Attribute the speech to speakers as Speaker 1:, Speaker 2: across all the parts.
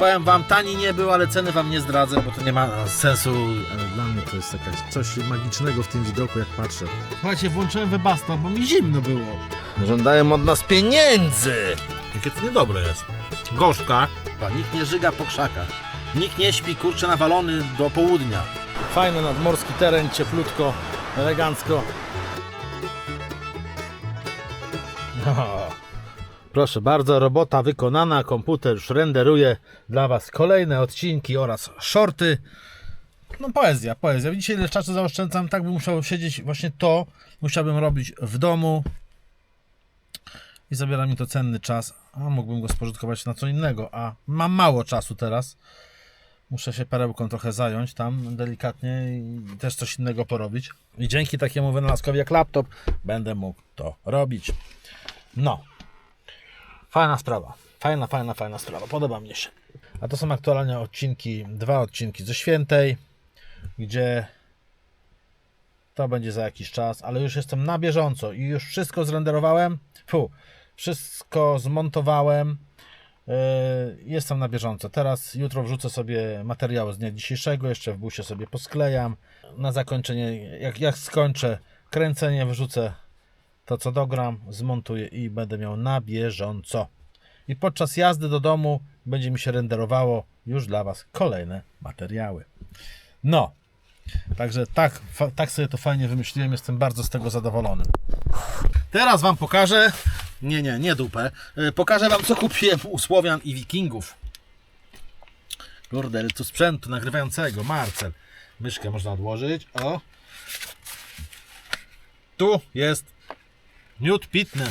Speaker 1: powiem wam, tani nie był, ale ceny wam nie zdradzę, bo to nie ma sensu.
Speaker 2: Ale dla mnie to jest jakaś coś magicznego w tym widoku, jak patrzę.
Speaker 1: Słuchajcie, włączyłem wybasta, bo mi zimno było.
Speaker 2: Żądają od nas pieniędzy!
Speaker 1: Jakie to niedobre jest. Gorzka. Nikt nie żyga po krzakach. Nikt nie śpi, kurczę, nawalony do południa.
Speaker 2: Fajny nadmorski teren, cieplutko, elegancko.
Speaker 1: Proszę bardzo, robota wykonana, komputer już renderuje dla Was kolejne odcinki oraz shorty. No poezja, poezja. Widzicie ile czasu zaoszczędzam, tak bym musiał siedzieć, właśnie to musiałbym robić w domu i zabiera mi to cenny czas, a mógłbym go spożytkować na co innego, a mam mało czasu teraz. Muszę się perełką trochę zająć tam delikatnie i też coś innego porobić. I dzięki takiemu wynalazkowi jak laptop będę mógł to robić. No, Fajna sprawa. Fajna, fajna, fajna sprawa. Podoba mi się. A to są aktualnie odcinki, dwa odcinki ze świętej, gdzie to będzie za jakiś czas, ale już jestem na bieżąco i już wszystko zrenderowałem. Fu, wszystko zmontowałem. Yy, Jestem na bieżąco. Teraz, jutro wrzucę sobie materiały z dnia dzisiejszego, jeszcze w busie sobie posklejam. Na zakończenie, jak, jak skończę kręcenie, wrzucę to co dogram, zmontuję i będę miał na bieżąco. I podczas jazdy do domu będzie mi się renderowało już dla Was kolejne materiały. No, także tak, tak sobie to fajnie wymyśliłem, jestem bardzo z tego zadowolony. Teraz Wam pokażę, nie, nie, nie dupę, Y, pokażę Wam co kupiłem u Słowian i Wikingów. Kurde, tu sprzętu nagrywającego, Marcel. Myszkę można odłożyć, o. Tu jest Miód pitny.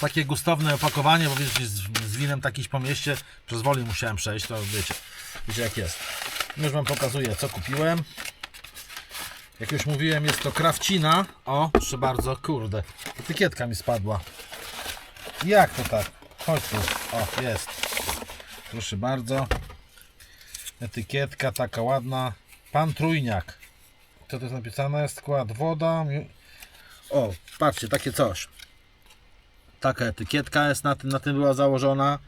Speaker 1: Takie gustowne opakowanie, bo wiecie, z, z winem takiś po mieście przez woli musiałem przejść, to wiecie, wiecie jak jest. Już Wam pokazuję, co kupiłem. Jak już mówiłem, jest to krawcina. O, proszę bardzo, kurde, etykietka mi spadła. Jak to tak? Chodź tu. O, jest. Proszę bardzo. Etykietka taka ładna. Pan Trójniak. Co to jest napisane? Skład woda. O, patrzcie, takie coś. Taka etykietka jest na tym, na tym była założona.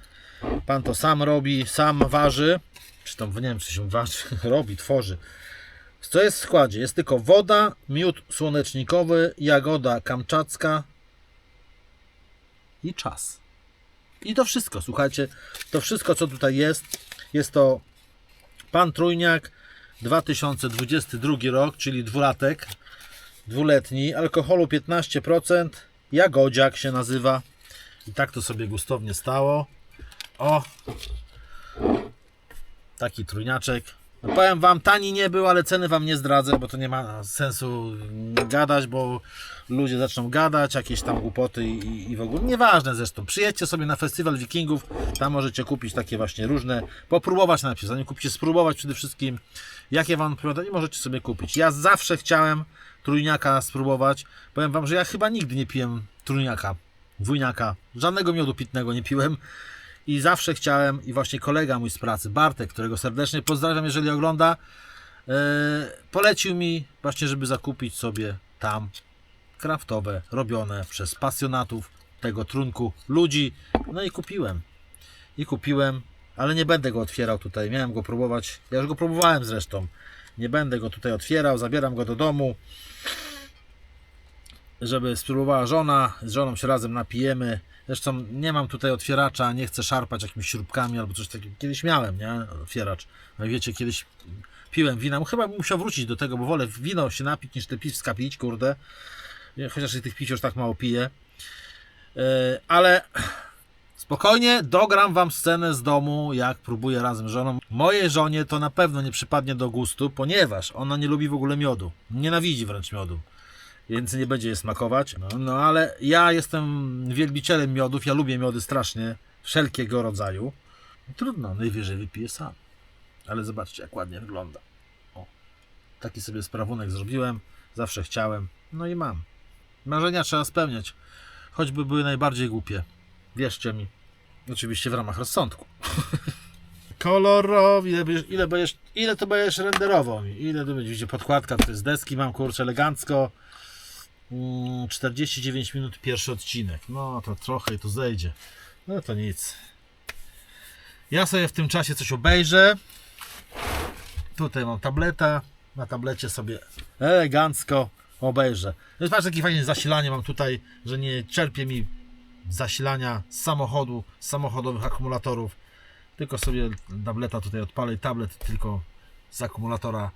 Speaker 1: Pan to sam robi, sam waży. Czy tam, nie wiem, czy się waży, robi, tworzy. Co jest w składzie? Jest tylko woda, miód słonecznikowy, jagoda kamczacka i czas. I to wszystko, słuchajcie, to wszystko, co tutaj jest, jest to Pan Trójniak 2022 rok, czyli dwulatek dwuletni, alkoholu 15%, jagodziak się nazywa. I tak to sobie gustownie stało. O! Taki trójniaczek. No powiem wam, tani nie był, ale ceny wam nie zdradzę, bo to nie ma sensu gadać, bo ludzie zaczną gadać, jakieś tam głupoty i, i w ogóle. Nieważne zresztą. Przyjedźcie sobie na festiwal Wikingów, tam możecie kupić takie właśnie różne, popróbować najpierw, zanim kupicie, spróbować przede wszystkim, jakie wam odpowiada i możecie sobie kupić. Ja zawsze chciałem trójniaka spróbować. Powiem wam, że ja chyba nigdy nie piłem trójniaka, dwójniaka, żadnego miodu pitnego nie piłem. I zawsze chciałem, i właśnie kolega mój z pracy, Bartek, którego serdecznie pozdrawiam, jeżeli ogląda, e, polecił mi właśnie, żeby zakupić sobie tam kraftowe, robione przez pasjonatów tego trunku ludzi. No i kupiłem. I kupiłem, ale nie będę go otwierał tutaj. Miałem go próbować. Ja już go próbowałem zresztą. Nie będę go tutaj otwierał. Zabieram go do domu, żeby spróbowała żona. Z żoną się razem napijemy. Zresztą nie mam tutaj otwieracza, nie chcę szarpać jakimiś śrubkami albo coś takiego. Kiedyś miałem, nie? Otwieracz. No wiecie, kiedyś piłem wina. Chyba bym musiał wrócić do tego, bo wolę wino się napić niż te piwska pić, kurde. Chociaż tych pić już tak mało piję. Yy, ale spokojnie dogram wam scenę z domu, jak próbuję razem z żoną. Mojej żonie to na pewno nie przypadnie do gustu, ponieważ ona nie lubi w ogóle miodu. Nienawidzi wręcz miodu. Więc nie będzie je smakować. No, no ale ja jestem wielbicielem miodów, ja lubię miody strasznie, wszelkiego rodzaju. Trudno, najwyżej wypiję sam. Ale zobaczcie, jak ładnie wygląda. O, taki sobie sprawunek zrobiłem, zawsze chciałem, no i mam. Marzenia trzeba spełniać, choćby były najbardziej głupie. Wierzcie mi. Oczywiście w ramach rozsądku. Kolorowi, ile, ile, to będziesz renderował? Ile to będzie? Podkładka to jest deski, mam kurczę elegancko. Mm, 49 minut pierwszy odcinek. No to trochę i to zejdzie. No to nic. Ja sobie w tym czasie coś obejrzę. Tutaj mam tableta. Na tablecie sobie elegancko obejrzę. Patrz, jakie fajnie zasilanie mam tutaj, że nie czerpie mi zasilania samochodu, samochodowych akumulatorów. Tylko sobie tableta tutaj odpalę i tablet tylko z akumulatora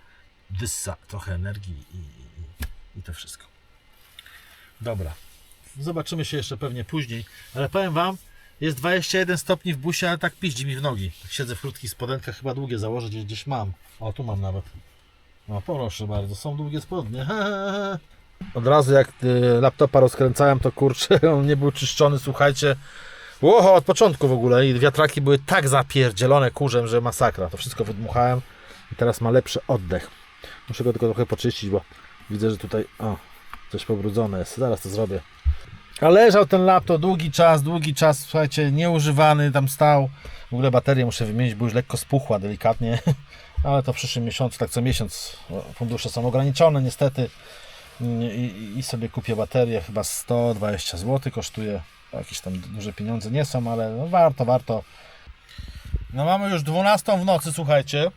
Speaker 1: wyssa trochę energii i, i, i to wszystko. Dobra. Zobaczymy się jeszcze pewnie później, ale powiem Wam, jest 21 stopni w busie, ale tak piździ mi w nogi. Tak siedzę w krótkich spodenkach, chyba długie założę, gdzieś, gdzieś mam. O, tu mam nawet. No proszę bardzo, są długie spodnie. Od razu jak y, laptopa rozkręcałem, to kurczę, on nie był czyszczony, słuchajcie. Łoho, od początku w ogóle i wiatraki były tak zapierdzielone kurzem, że masakra. To wszystko wydmuchałem i teraz ma lepszy oddech. Muszę go tylko trochę poczyścić, bo widzę, że tutaj o, coś pobrudzone jest. Zaraz to zrobię. A leżał ten laptop długi czas, długi czas, słuchajcie, nieużywany, tam stał. W ogóle baterię muszę wymienić, bo już lekko spuchła delikatnie. Ale to w przyszłym miesiącu, tak co miesiąc. Fundusze są ograniczone niestety. I, i, sobie kupię baterię, chyba 120 zł kosztuje. Jakieś tam duże pieniądze nie są, ale no warto, warto. No mamy już 12 w nocy, słuchajcie.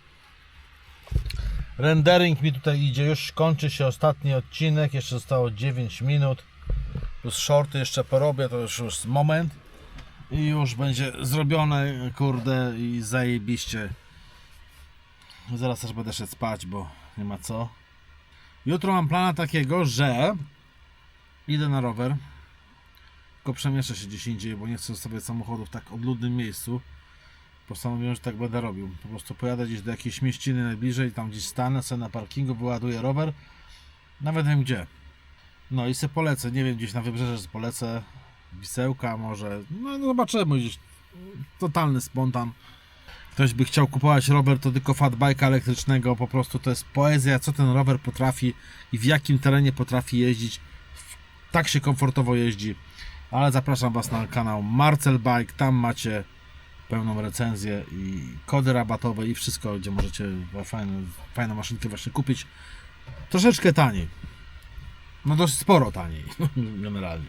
Speaker 1: Rendering mi tutaj idzie, już kończy się ostatni odcinek, jeszcze zostało 9 minut. Plus shorty jeszcze porobię, to już moment. I już będzie zrobione, kurde, i zajebiście. Zaraz też będę szedł spać, bo nie ma co. Jutro mam plana takiego, że idę na rower. Tylko przemieszczę się gdzieś indziej, bo nie chcę zostawiać samochodu w tak odludnym miejscu. Postanowiłem, że tak będę robił. Po prostu pojadę gdzieś do jakiejś mieściny najbliżej, tam gdzieś stanę sobie na parkingu, wyładuję rower. Nawet wiem gdzie. No i se polecę, nie wiem, gdzieś na wybrzeże polecę. Wisełka może. No, no zobaczymy gdzieś. Totalny spontan. Ktoś by chciał kupować rower, to tylko fatbike'a elektrycznego. Po prostu to jest poezja, co ten rower potrafi i w jakim terenie potrafi jeździć. Tak się komfortowo jeździ. Ale zapraszam Was na kanał Marcel Bike. Tam macie pełną recenzję i kody rabatowe i wszystko, gdzie możecie fajne, fajne maszynki właśnie kupić. Troszeczkę taniej. No dość sporo taniej, generalnie.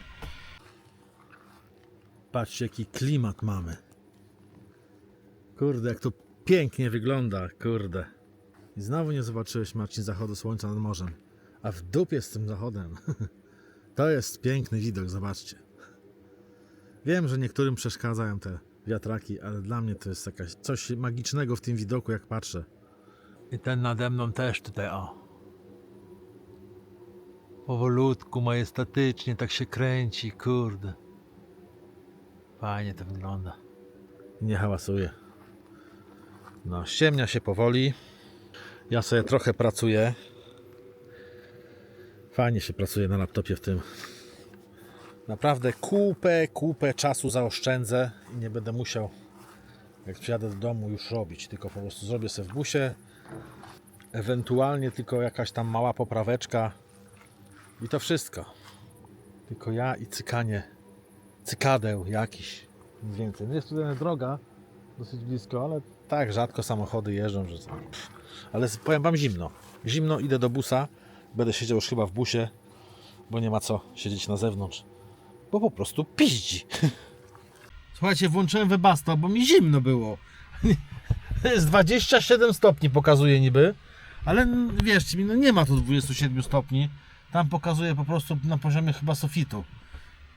Speaker 1: Patrzcie, jaki klimat mamy. Kurde, jak to pięknie wygląda, kurde. I znowu nie zobaczyłeś, Marcin, zachodu słońca nad morzem. A w dupie z tym zachodem. To jest piękny widok, zobaczcie. Wiem, że niektórym przeszkadzają te wiatraki, ale dla mnie to jest jakaś coś magicznego w tym widoku, jak patrzę.
Speaker 3: I ten nade mną też tutaj, o. Powolutku, majestatycznie, tak się kręci, kurde. Fajnie to wygląda.
Speaker 1: Nie hałasuje. No, się powoli. Ja sobie trochę pracuję. Fajnie się pracuje na laptopie w tym. Naprawdę kupę, kupę czasu zaoszczędzę i nie będę musiał, jak przyjadę do domu, już robić. Tylko po prostu zrobię sobie w busie. Ewentualnie tylko jakaś tam mała popraweczka. I to wszystko. Tylko ja i cykanie. Cykadeł jakiś. Nic więcej. No Jest tutaj droga dosyć blisko, ale tak rzadko samochody jeżdżą, że ale powiem wam zimno. Zimno, idę do busa. Będę siedział już chyba w busie, bo nie ma co siedzieć na zewnątrz. Bo po prostu piździ. Słuchajcie, włączyłem Webasto, bo mi zimno było. Jest 27 stopni pokazuje niby, ale wierzcie mi, no nie ma tu 27 stopni. Tam pokazuje po prostu na poziomie chyba sufitu.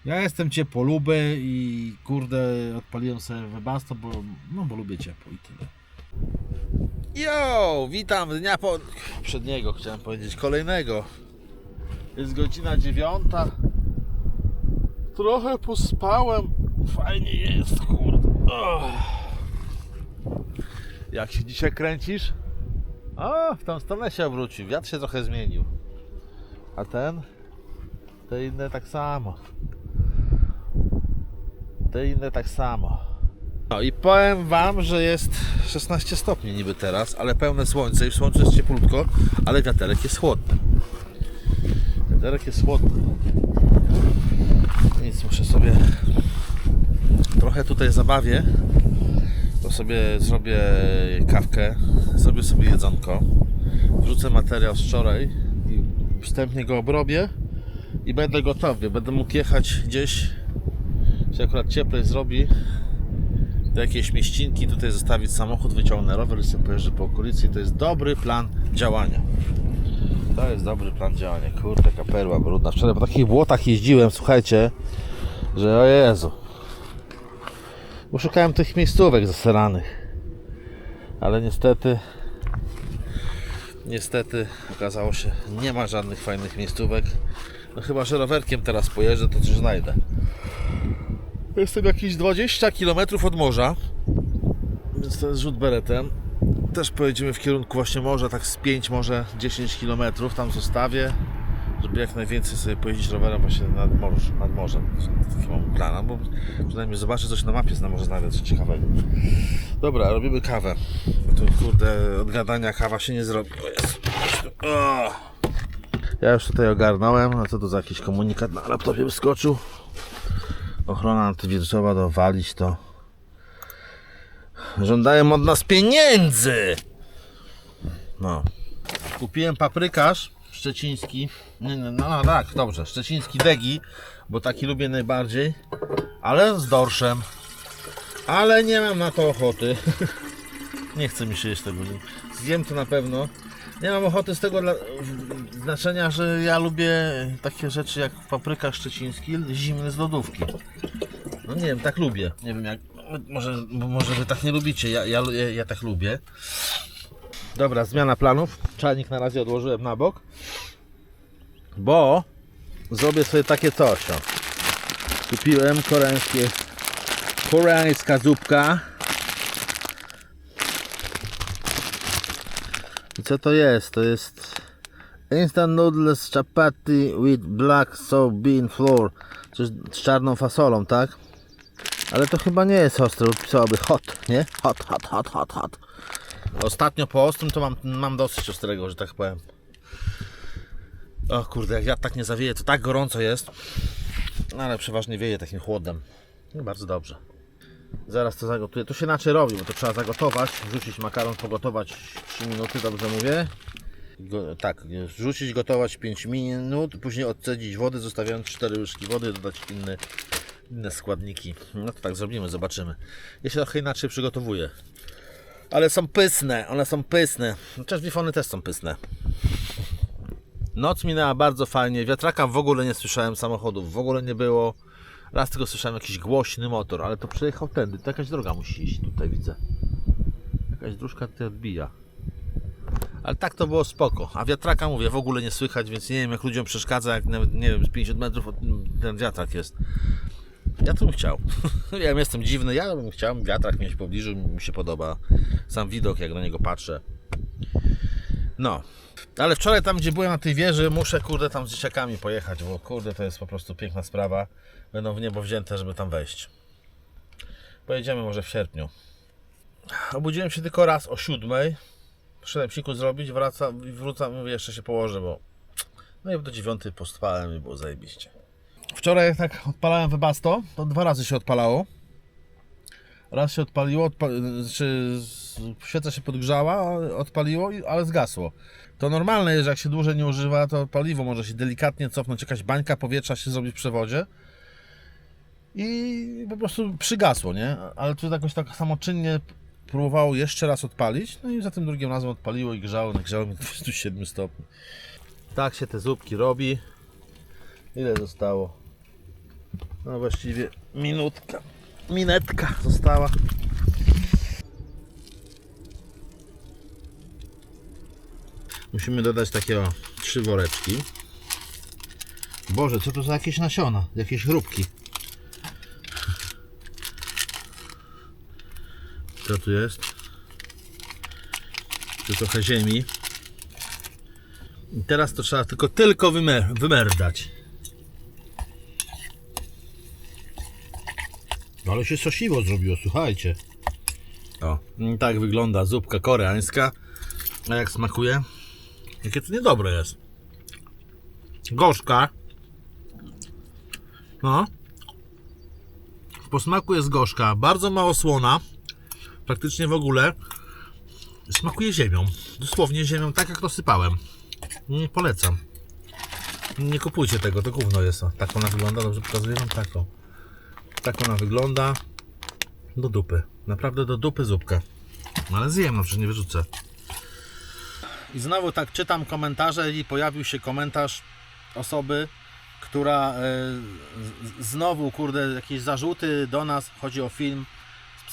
Speaker 1: Ja jestem ciepłoluby i kurde odpaliłem sobie Webasto, bo, no, bo lubię ciepło i tyle. Jo, witam dnia po... przedniego chciałem powiedzieć, kolejnego. Jest godzina dziewiąta. Trochę pospałem. Fajnie jest, kurde. Och. Jak się dzisiaj kręcisz? O, w tą stronę się obrócił. Wiatr się trochę zmienił. A ten? Te inne tak samo. Te inne tak samo. No i powiem Wam, że jest 16 stopni niby teraz, ale pełne słońce i w słońcu jest cieplutko, ale wiaterek jest chłodny. Wiaterek jest chłodny. Nic, muszę sobie trochę tutaj zabawię. To sobie zrobię kawkę, zrobię sobie jedzonko, wrzucę materiał z wczoraj i wstępnie go obrobię i będę gotowy. Będę mógł jechać gdzieś, się akurat cieplej zrobi, do jakiejś mieścinki, tutaj zostawić samochód, wyciągnę rower i sobie pojeżdżę po okolicy. To jest dobry plan działania. To jest dobry plan działania. Kurde, jaka perła brudna. Wczoraj po takich błotach jeździłem, słuchajcie, że o Jezu. Bo szukałem tych miejscówek zaseranych. Ale niestety, niestety okazało się, nie ma żadnych fajnych miejscówek. No chyba, że rowerkiem teraz pojeżdżę, to coś znajdę. Jestem jakieś 20 km od morza, więc to jest rzut beretem. Też pojedziemy w kierunku właśnie morza, tak z 5, może 10 km tam zostawię, żeby jak najwięcej sobie pojeździć rowerem właśnie nad, morz, nad morzem. Taki mam plan, bo przynajmniej zobaczę coś na mapie, może znajdę coś ciekawego. Dobra, robimy kawę. Bo tu kurde, od gadania kawa się nie zrobi. Ja już tutaj ogarnąłem, no co to za jakiś komunikat na laptopie wyskoczył. Ochrona antywirusowa dowalić to. Żądają od nas pieniędzy! No. Kupiłem paprykarz szczeciński. Nie, no, no tak, dobrze. Szczeciński degi, bo taki lubię najbardziej. Ale z dorszem. Ale nie mam na to ochoty. nie chcę mi się jeść tego. Zjem to na pewno. Nie mam ochoty z tego dla, znaczenia, że ja lubię takie rzeczy jak papryka szczeciński zimny z lodówki. No nie wiem, tak lubię. Nie wiem jak. Może, może wy tak nie lubicie. Ja, ja, ja, tak lubię. Dobra, zmiana planów. Czajnik na razie odłożyłem na bok. Bo zrobię sobie takie coś. Kupiłem koreańskie koreańska zupka. Co to jest? To jest instant noodles chapati with black soybean flour. Coś z czarną fasolą, tak? Ale to chyba nie jest ostre, bo pisałoby hot, nie? Hot, hot, hot, hot, hot. Ostatnio po ostrym to mam, mam dosyć ostrego, że tak powiem. O kurde, jak wiatr tak nie zawieje, to tak gorąco jest. No ale przeważnie wieje takim chłodem. No bardzo dobrze. Zaraz to zagotuję. To się inaczej robi, bo to trzeba zagotować, wrzucić makaron, pogotować 3 minuty, dobrze mówię? Go, tak, wrzucić, gotować 5 minut, później odcedzić wodę, zostawiając 4 łyżki wody, dodać inne, inne składniki. No to tak zrobimy, zobaczymy. Ja się trochę inaczej przygotowuję. Ale są pysne, one są pysne. Chociaż też są pysne. Noc minęła bardzo fajnie. Wiatraka w ogóle nie słyszałem, samochodów w ogóle nie było. Raz tylko słyszałem jakiś głośny motor, ale to przejechał tędy. To jakaś droga musi iść, tutaj widzę. Jakaś dróżka tutaj odbija. Ale tak to było spoko. A wiatraka mówię, w ogóle nie słychać, więc nie wiem jak ludziom przeszkadza, jak nawet nie wiem, z 50 metrów od, ten wiatrak jest. Ja to bym chciał. ja jestem dziwny, ja bym chciał wiatrak mieć w pobliżu, mi się podoba sam widok, jak na niego patrzę. No. Ale wczoraj tam, gdzie byłem na tej wieży, muszę kurde tam z dzieciakami pojechać, bo kurde to jest po prostu piękna sprawa. Będą w niebo wzięte, żeby tam wejść. Pojedziemy może w sierpniu. Obudziłem się tylko raz o siódmej. Poszedłem siku zrobić, wracam i wrócam, mówię, jeszcze się położę, bo no i do dziewiątej postwałem i było zajebiście. Wczoraj jak tak odpalałem Webasto, to dwa razy się odpalało. Raz się odpaliło, odpa czy świeca się podgrzała, odpaliło, ale zgasło. To normalne jest, że jak się dłużej nie używa, to paliwo może się delikatnie cofnąć, jakaś bańka powietrza się zrobi w przewodzie i po prostu przygasło, nie? Ale tu jakoś tak samoczynnie próbowało jeszcze raz odpalić, no i za tym drugim razem odpaliło i grzało, nagrzało mi do 27 stopni. Tak się te zupki robi. Ile zostało? No właściwie minutka. Minetka została. Musimy dodać takie o, trzy woreczki. Boże, co to za jakieś nasiona? Jakieś chrupki. Co tu jest? Tu trochę ziemi. I teraz to trzeba tylko, tylko wymer wymerdać. No ale się sosiwo zrobiło, słuchajcie. O, mm, tak wygląda zupka koreańska. A jak smakuje? Jakie to niedobre jest. Gorzka. No. W posmaku jest gorzka, bardzo mało słona. Praktycznie w ogóle. Smakuje ziemią. Dosłownie ziemią, tak jak to sypałem. Nie polecam. Nie kupujcie tego, to gówno jest. Tak ona wygląda, dobrze pokazuję wam taką. Tak ona wygląda. Do dupy. Naprawdę do dupy zupka. Ale zjem, no przecież nie wyrzucę. I znowu tak czytam komentarze i pojawił się komentarz osoby, która z- znowu, kurde, jakieś zarzuty do nas, chodzi o film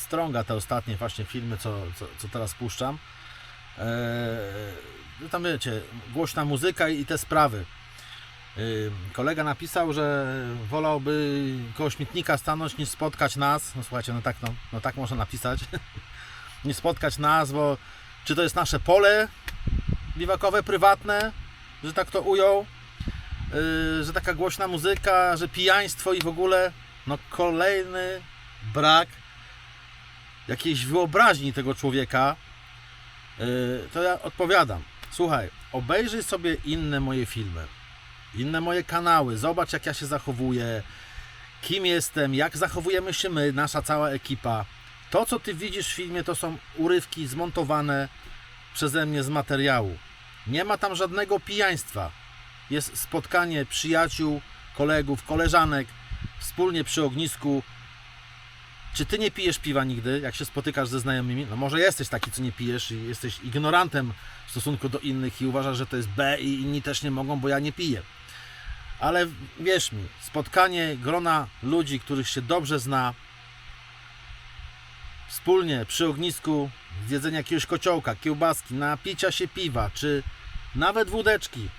Speaker 1: Strąga, te ostatnie właśnie filmy, co, co, co teraz puszczam. E, no tam wiecie, głośna muzyka i te sprawy. Y, Kolega napisał, że wolałby koło śmietnika stanąć niż spotkać nas. No słuchajcie, no tak, no, no tak można napisać. nie spotkać nas, bo czy to jest nasze pole biwakowe, prywatne, że tak to ujął, Yy, że taka głośna muzyka, że pijaństwo i w ogóle, no kolejny brak jakiejś wyobraźni tego człowieka, Yy, to ja odpowiadam. Słuchaj, obejrzyj sobie inne moje filmy, inne moje kanały, zobacz jak ja się zachowuję, kim jestem, jak zachowujemy się my, nasza cała ekipa. To, co ty widzisz w filmie, to są urywki zmontowane przeze mnie z materiału. Nie ma tam żadnego pijaństwa. Jest spotkanie przyjaciół, kolegów, koleżanek, wspólnie przy ognisku. Czy ty nie pijesz piwa nigdy, jak się spotykasz ze znajomymi? No może jesteś taki, co nie pijesz i jesteś ignorantem w stosunku do innych i uważasz, że to jest B i inni też nie mogą, bo ja nie piję. Ale wierz mi, spotkanie grona ludzi, których się dobrze zna, wspólnie przy ognisku, zjedzenia jakiegoś kociołka, kiełbaski, napicia się piwa, czy nawet wódeczki,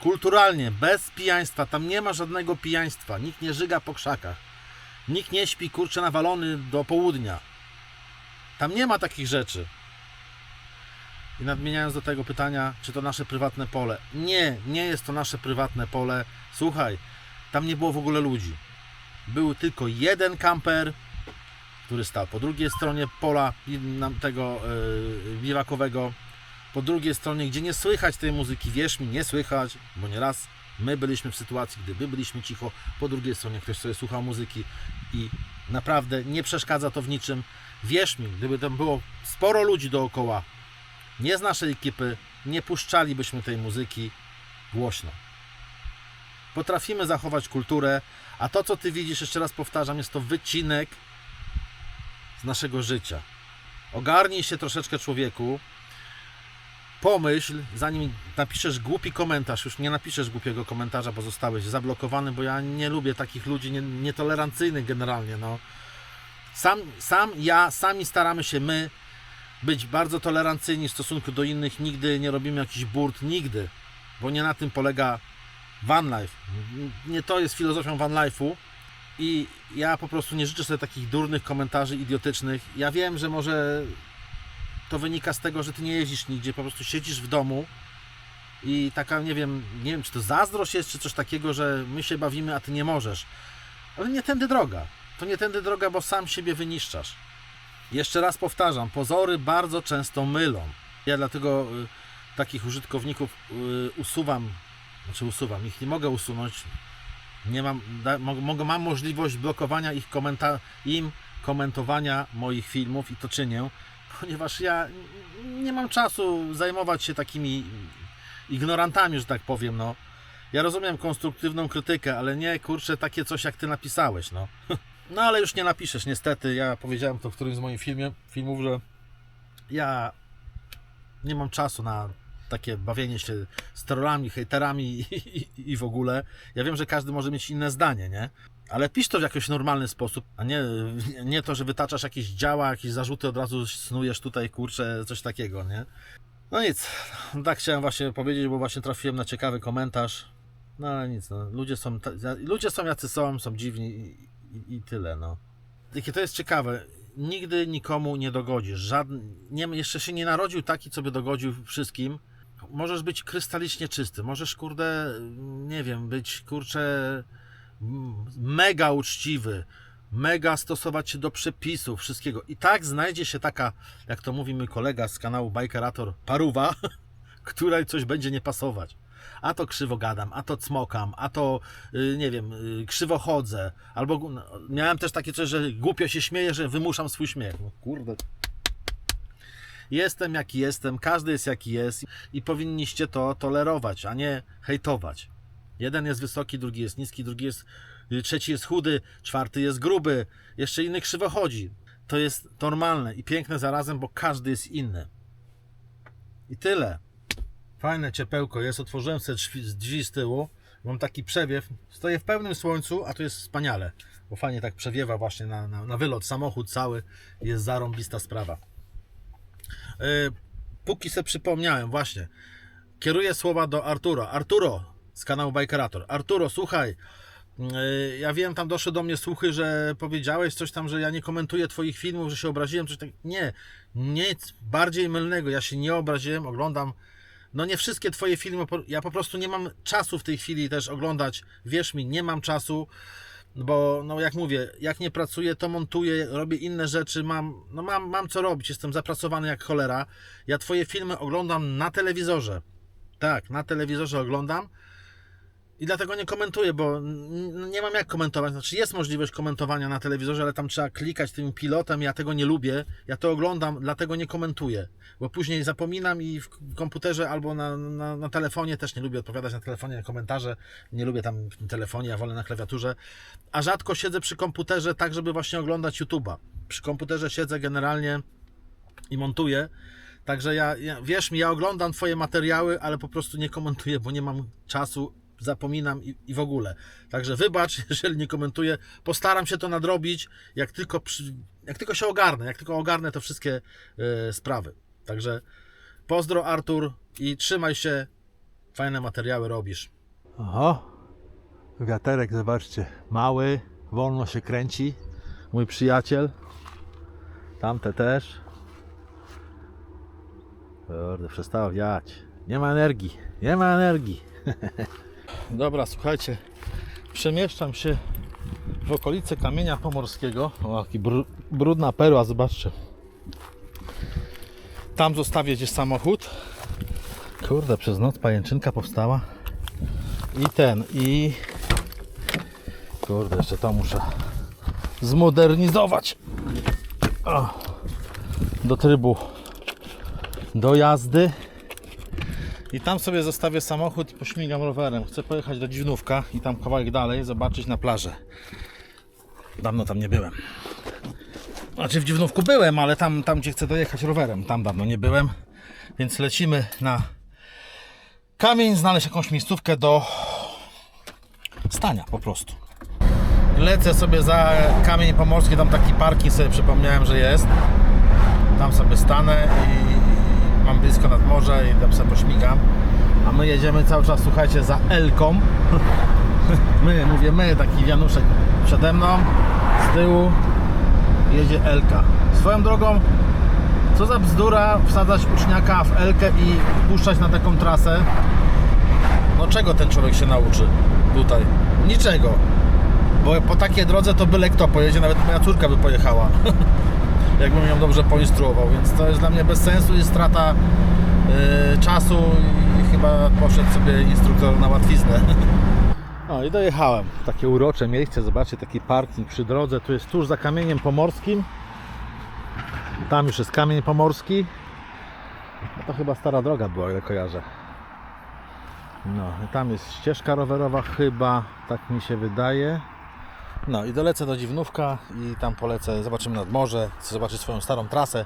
Speaker 1: kulturalnie, bez pijaństwa, tam nie ma żadnego pijaństwa, nikt nie żyga po krzakach, nikt nie śpi kurczę nawalony do południa. Tam nie ma takich rzeczy. I nadmieniając do tego pytania, czy to nasze prywatne pole. Nie, nie jest to nasze prywatne pole. Słuchaj, tam nie było w ogóle ludzi. Był tylko jeden kamper, który stał po drugiej stronie pola tego yy. Po drugiej stronie, gdzie nie słychać tej muzyki, wierz mi, nie słychać, bo nieraz my byliśmy w sytuacji, gdy my byliśmy cicho, po drugiej stronie ktoś sobie słuchał muzyki i naprawdę nie przeszkadza to w niczym. Wierz mi, gdyby tam było sporo ludzi dookoła, nie z naszej ekipy, nie puszczalibyśmy tej muzyki głośno. Potrafimy zachować kulturę, a to, co ty widzisz, jeszcze raz powtarzam, jest to wycinek z naszego życia. Ogarnij się troszeczkę, człowieku. Pomyśl, zanim napiszesz głupi komentarz, już nie napiszesz głupiego komentarza, bo zostałeś zablokowany, bo ja nie lubię takich ludzi nie, nietolerancyjnych generalnie. No. Sam, sam ja, sami staramy się my być bardzo tolerancyjni w stosunku do innych. Nigdy nie robimy jakichś burt, nigdy, bo nie na tym polega van life. Nie to jest filozofią van life'u. I ja po prostu nie życzę sobie takich durnych komentarzy idiotycznych. Ja wiem, że może to wynika z tego, że ty nie jeździsz nigdzie, po prostu siedzisz w domu i taka, nie wiem, nie wiem, czy to zazdrość jest, czy coś takiego, że my się bawimy, a ty nie możesz. Ale nie tędy droga. To nie tędy droga, bo sam siebie wyniszczasz. Jeszcze raz powtarzam, pozory bardzo często mylą. Ja dlatego y, takich użytkowników y, usuwam, znaczy usuwam, ich nie mogę usunąć. Nie mam, da, mo, mogę, mam możliwość blokowania ich komenta, im komentowania moich filmów i to czynię, ponieważ ja nie mam czasu zajmować się takimi ignorantami, że tak powiem, no. Ja rozumiem konstruktywną krytykę, ale nie, kurczę, takie coś jak ty napisałeś, no. No ale już nie napiszesz, niestety. Ja powiedziałem to w którymś z moich filmie, filmów, że ja nie mam czasu na takie bawienie się z trollami, hejterami i, i, i w ogóle. Ja wiem, że każdy może mieć inne zdanie, nie? Ale pisz to w jakiś normalny sposób, a nie, nie to, że wytaczasz jakieś działa, jakieś zarzuty, od razu snujesz tutaj, kurczę, coś takiego, nie? No nic, tak chciałem właśnie powiedzieć, bo właśnie trafiłem na ciekawy komentarz. No ale nic, no. ludzie są, ludzie są jacy są, są dziwni i, i, i tyle, no. Jakie to jest ciekawe, nigdy nikomu nie dogodzisz, żadn... nie, jeszcze się nie narodził taki, co by dogodził wszystkim. Możesz być krystalicznie czysty, możesz, kurde, nie wiem, być, kurczę, mega uczciwy, mega stosować się do przepisów, wszystkiego. I tak znajdzie się taka, jak to mówi mój kolega z kanału Bikerator, paruwa, której coś będzie nie pasować. A to krzywo gadam, a to cmokam, a to y, nie wiem, y, krzywo chodzę. Albo no, miałem też takie coś, że głupio się śmieję, że wymuszam swój śmiech. No, kurde. Jestem jaki jestem, każdy jest jaki jest i powinniście to tolerować, a nie hejtować. Jeden jest wysoki, drugi jest niski, drugi jest, y, trzeci jest chudy, czwarty jest gruby, jeszcze inny krzywo chodzi. to jest normalne i piękne zarazem, bo każdy jest inny. I tyle. Fajne ciepełko jest. Otworzyłem sobie drzwi, drzwi z tyłu. Mam taki przewiew. Stoję w pełnym słońcu, a to jest wspaniale. Bo fajnie tak przewiewa właśnie na, na, na wylot. Samochód cały jest zarąbista sprawa. Yy, póki se przypomniałem, właśnie. Kieruję słowa do Arturo. Arturo z kanału Bikerator. Arturo, słuchaj. yy, Ja wiem, tam doszły do mnie słuchy, że powiedziałeś coś tam, że ja nie komentuję Twoich filmów, że się obraziłem, coś tak. Nie, nic bardziej mylnego. Ja się nie obraziłem, oglądam no nie wszystkie Twoje filmy, ja po prostu nie mam czasu w tej chwili też oglądać, wierz mi, nie mam czasu, bo no jak mówię, jak nie pracuję, to montuję, robię inne rzeczy, mam, no mam, mam co robić, jestem zapracowany jak cholera. Ja Twoje filmy oglądam na telewizorze, tak, na telewizorze oglądam i dlatego nie komentuję, bo nie mam jak komentować. Znaczy jest możliwość komentowania na telewizorze, ale tam trzeba klikać tym pilotem. Ja tego nie lubię. Ja to oglądam, dlatego nie komentuję. Bo później zapominam i w komputerze albo na, na, na telefonie też nie lubię odpowiadać na telefonie na komentarze. Nie lubię tam w telefonie, ja wolę na klawiaturze. A rzadko siedzę przy komputerze tak, żeby właśnie oglądać YouTube'a. Przy komputerze siedzę generalnie i montuję. Także ja, ja, wierz mi, ja oglądam Twoje materiały, ale po prostu nie komentuję, bo nie mam czasu, zapominam i, i w ogóle. Także wybacz, jeżeli nie komentuję. Postaram się to nadrobić, jak tylko, przy, jak tylko się ogarnę, jak tylko ogarnę to wszystkie e, sprawy. Także pozdro Artur i trzymaj się. Fajne materiały robisz.
Speaker 3: Oho. Wiaterek, zobaczcie. Mały, wolno się kręci.
Speaker 1: Mój przyjaciel. Tamte też. Kurde, przestało wiać. Nie ma energii. Nie ma energii. Dobra, słuchajcie. Przemieszczam się w okolice kamienia pomorskiego. O, jaki br- brudna perła, zobaczcie. Tam zostawię gdzieś samochód. Kurde, przez noc pajęczynka powstała. I ten, i... Kurde, jeszcze to muszę zmodernizować o, do trybu do jazdy i tam sobie zostawię samochód i pośmigam rowerem. Chcę pojechać do Dziwnówka i tam kawałek dalej zobaczyć na plażę. Dawno tam nie byłem. Znaczy w Dziwnówku byłem, ale tam, tam gdzie chcę dojechać rowerem, tam dawno nie byłem. Więc lecimy na kamień, znaleźć jakąś miejscówkę do stania po prostu lecę sobie za kamień pomorski, tam taki parking sobie przypomniałem, że jest. Tam sobie stanę i mam blisko nad morze i tam sobie pośmigam. A my jedziemy cały czas, słuchajcie, za Elką. My, mówię my, taki wianuszek przede mną, z tyłu jedzie Elka. Swoją drogą, co za bzdura wsadzać uczniaka w Elkę i puszczać na taką trasę. No czego ten człowiek się nauczy tutaj? Niczego. Bo po takiej drodze to byle kto pojedzie, nawet moja córka by pojechała. Jakbym ją dobrze poinstruował, więc to jest dla mnie bez sensu i strata yy, czasu i chyba poszedł sobie instruktor na łatwiznę. O i dojechałem. Takie urocze miejsce, zobaczcie, taki parking przy drodze. Tu jest tuż za kamieniem pomorskim. Tam już jest kamień pomorski. No to chyba stara droga była, ile kojarzę. No, tam jest ścieżka rowerowa chyba, tak mi się wydaje. No i dolecę do Dziwnówka i tam polecę, zobaczymy nad morze, chcę zobaczyć swoją starą trasę.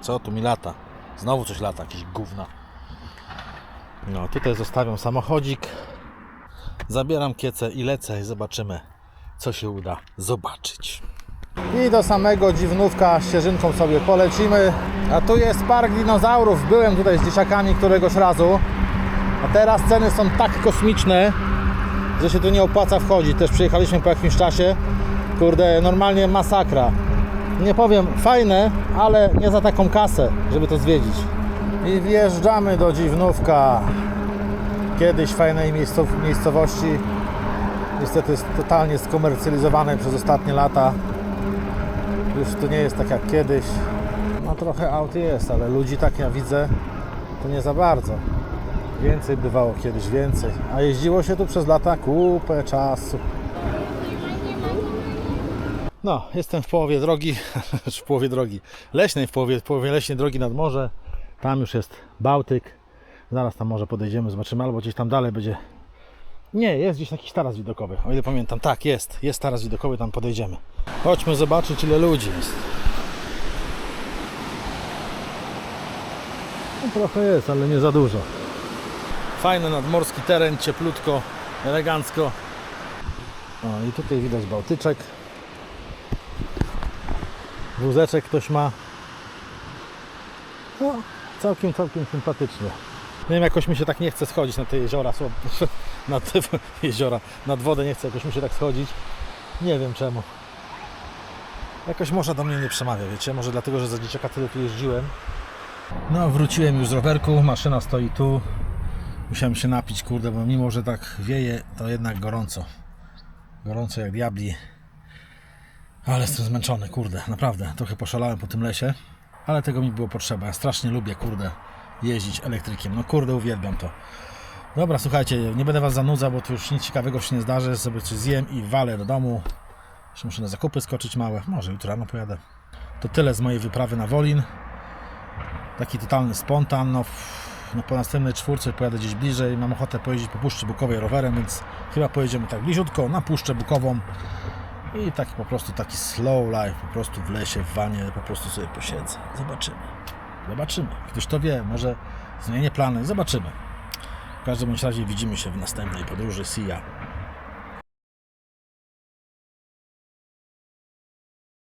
Speaker 1: Co tu mi lata? Znowu coś lata, jakieś gówna. No, tutaj zostawiam samochodzik. Zabieram kiecę i lecę i zobaczymy, co się uda zobaczyć. I do samego Dziwnówka ścieżynką sobie polecimy. A tu jest park dinozaurów. Byłem tutaj z dzieciakami któregoś razu. A teraz ceny są tak kosmiczne, że się tu nie opłaca wchodzić. Też przyjechaliśmy po jakimś czasie. Kurde, normalnie masakra. Nie powiem fajne, ale nie za taką kasę, żeby to zwiedzić. I wjeżdżamy do Dziwnówka. Kiedyś fajnej miejscow- miejscowości. Niestety jest totalnie skomercjalizowanej przez ostatnie lata. Już to nie jest tak jak kiedyś. No trochę aut jest, ale ludzi tak ja widzę, to nie za bardzo. Więcej bywało kiedyś, więcej. A jeździło się tu przez lata kupę czasu. No, jestem w połowie drogi, w połowie drogi leśnej, w połowie, w połowie leśnej drogi nad morze. Tam już jest Bałtyk. Zaraz tam może podejdziemy, zobaczymy, albo gdzieś tam dalej będzie. Nie, jest gdzieś jakiś taras widokowy, o ile pamiętam. Tak, jest, jest taras widokowy, tam podejdziemy. Chodźmy zobaczyć, ile ludzi jest. No, trochę jest, ale nie za dużo. Fajny nadmorski teren, cieplutko, elegancko. O, i tutaj widać Bałtyczek. Wózeczek ktoś ma. No, całkiem, całkiem sympatycznie. Nie wiem, jakoś mi się tak nie chce schodzić na te jeziora, na te jeziora, nad wodę nie chce jakoś mi się tak schodzić. Nie wiem czemu. Jakoś może do mnie nie przemawia, wiecie? Może dlatego, że za dzieciaka tyle tu jeździłem. No, wróciłem już z rowerku, maszyna stoi tu. Musiałem się napić, kurde, bo mimo, że tak wieje, to jednak gorąco. Gorąco jak diabli. Ale jestem zmęczony, kurde, naprawdę. Trochę poszalałem po tym lesie, ale tego mi było potrzeba. Ja strasznie lubię, kurde, jeździć elektrykiem. No kurde, uwielbiam to. Dobra, słuchajcie, nie będę Was zanudzał, bo tu już nic ciekawego się nie zdarzy. Sobie coś zjem i walę do domu. Jeszcze muszę na zakupy skoczyć małe. Może jutro rano pojadę. To tyle z mojej wyprawy na Wolin. Taki totalny spontan. No, no po następnej czwórce pojadę gdzieś bliżej. Mam ochotę pojeździć po Puszczy Bukowej rowerem, więc chyba pojedziemy tak bliziutko na Puszczę Bukową. I tak po prostu taki slow life, po prostu w lesie, w wanie, po prostu sobie posiedzę. Zobaczymy. Zobaczymy. Ktoś to wie, może zmienię plany. Zobaczymy. W każdym razie widzimy się w następnej podróży. See ya.